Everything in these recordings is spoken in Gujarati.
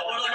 ಅವಳೊಳ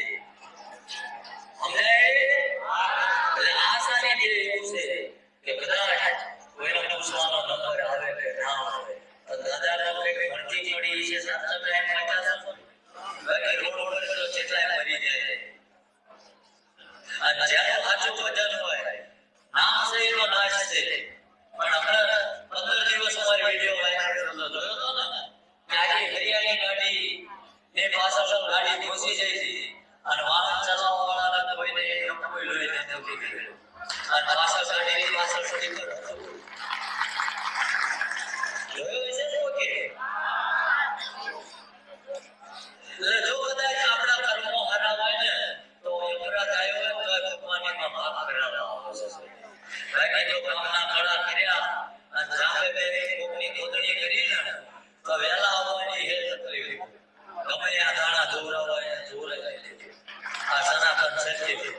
છે.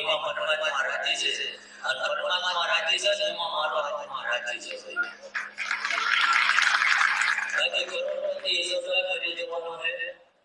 એમાં પરમાત્મા છે અને પરમાત્મા રાજી છે એમાં મારો આત્મા છે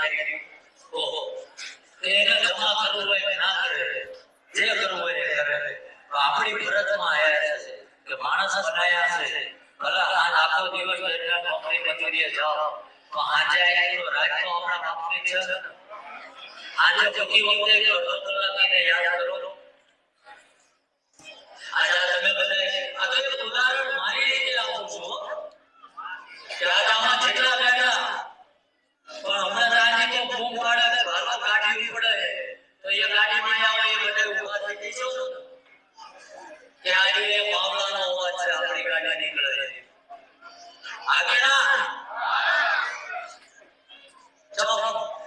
નહીં, એવું ના કરી ઓહો એને જમા કરવું હોય કે ના કરે જે કરવું હોય એ કરે તો આપણી ફરજમાં આયા છે કે માણસ બનાયા છે ભલે આજ આખો દિવસ દરમિયાન નોકરી મજૂરીએ જાઓ તો આજે આયા તો રાત તો આપણા બાપની છે ને. આજે પછી વખતે જો અડધો કલાક એને યાદ કરો આજે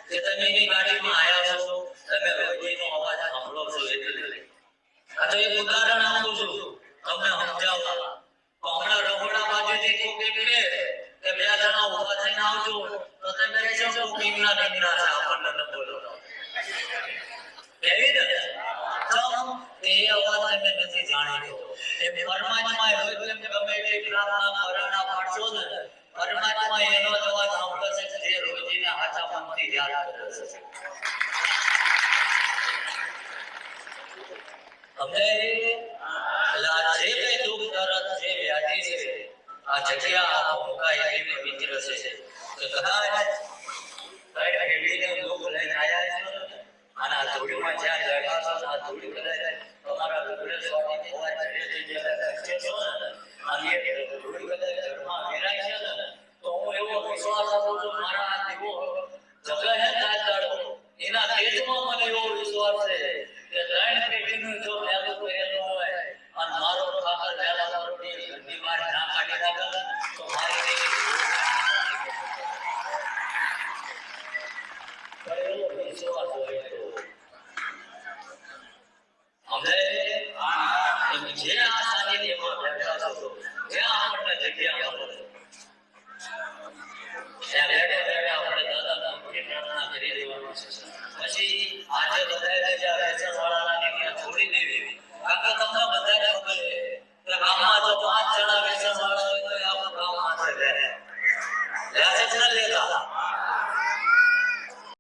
કે તમે છો તમે આ તો હમણાં રહોડા બાજુથી નીકળે બે જણા ઊભા થઈને આવજો તો તમે કહેશો કે ભીમના છે? ચમ અવાજ તમે નથી જાણીતો એ પરમાત્મા એ હોય ગમે એટલી પ્રાર્થના કરાના પાડશો ને પરમાત્મા એનો જ અવાજ સાંભળે જે રોજીના કરે છે. અમને એટલે આ જે કઈ દુઃખ દર્દ જે વ્યાધિ છે, આ જગ્યા આ ભૂકા એવી પવિત્ર છે કે કદાચ ના